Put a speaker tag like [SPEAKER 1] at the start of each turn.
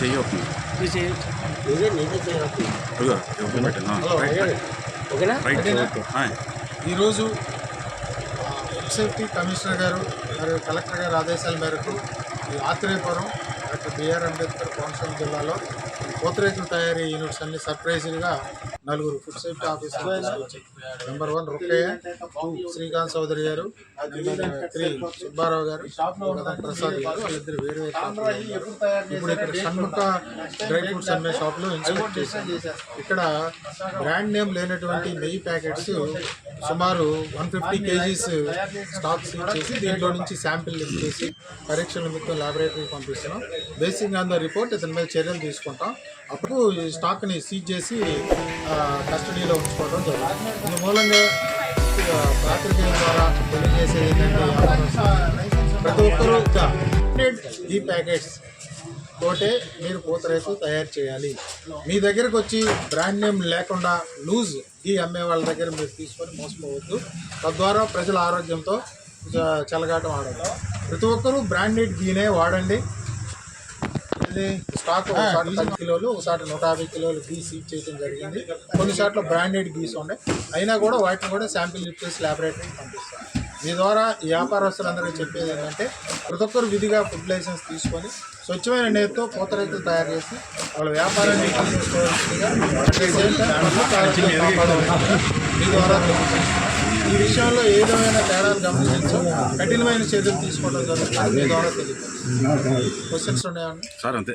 [SPEAKER 1] చెయ్యి అవుతుంది.
[SPEAKER 2] ఈరోజు సేఫ్టీ కమిషనర్ గారు మరియు కలెక్టర్ గారి ఆదేశాల మేరకు ఈ Atreyapuram doctor B R Ambedkar Konaseema జిల్లాలో పోతరేకుల తయారీ యూనిట్స్ అన్ని సర్ప్రైజ్గా నలుగురు ఫుడ్ సేఫ్టీ ఆఫీసర్లు number one Rukkayya two Srikanth Chowdary garu three Subbarao గారు ప్రసాద్ గారు వాళ్ళిద్దరు వేరు ఇప్పుడు ఇక్కడ షణ్ముఖ డ్రై ఫ్రూట్స్ అమ్మే షాప్లో ఇన్స్పెక్ట్ చేశారు. ఇక్కడ బ్రాండ్ నేమ్ లేనటువంటి నెయ్యి ప్యాకెట్స్ సుమారు వన్ ఫిఫ్టీ కేజీస్ స్టాక్ చేసి దీంట్లో నుంచి శాంపిల్ లిఫ్ట్ చేసి పరీక్షల నిమిత్తం ల్యాబొరేటరీకి పంపిస్తున్నాం. బేసిక్ ఆన్ ద రిపోర్ట్ ఇతని మీద చర్యలు తీసుకుంటాం. అప్పుడు ఈ స్టాక్ని సీజ్ చేసి కస్టడీలో ఉంచుకోవడం జరుగుతుంది. ఇందు మూలంగా ఆ, ద్వారా తెలియజేసేది ఏంటంటే ప్రతి ఒక్కరూ ఈ ప్యాకెట్స్ తోటే మీరు పూతరేకు తయారు చేయాలి. మీ దగ్గరకు వచ్చి బ్రాండ్ నేమ్ లేకుండా లూజ్ ఈ అమ్మే వాళ్ళ దగ్గర మీరు తీసుకొని మోసపోవద్దు. తద్వారా ప్రజల ఆరోగ్యంతో చెలగాటం ఆడదు ప్రతి ఒక్కరూ బ్రాండెడ్ గీనే వాడండి. స్టాక్ ఒకసారి పది కిలోలు ఒకసారి నూట యాభై కిలోలు గీ సీజ్ చేయడం జరిగింది. కొన్నిసార్లు బ్రాండెడ్ గీస్ ఉన్నాయి అయినా కూడా వాటిని కూడా శాంపిల్ చేసి ల్యాబొరేటరీకి పంపిస్తాం మీ ద్వారా ఈ వ్యాపారస్తులందరికీ చెప్పేది ఏంటంటే ప్రతి ఒక్కరు విధిగా ఫుడ్ లైసెన్స్ తీసుకొని స్వచ్ఛమైన నేతితో పూతరేకులు తయారు చేసి వాళ్ళ వ్యాపారాన్ని మీ ద్వారా విషయంలో ఏ విధమైన తేడాలు గమనించో కఠినమైన చర్యలు తీసుకోవడం జరుగుతుంది. మీ ద్వారా తెలియదు క్వశ్చన్స్ ఉన్నాయండి
[SPEAKER 1] సార్ అంతే.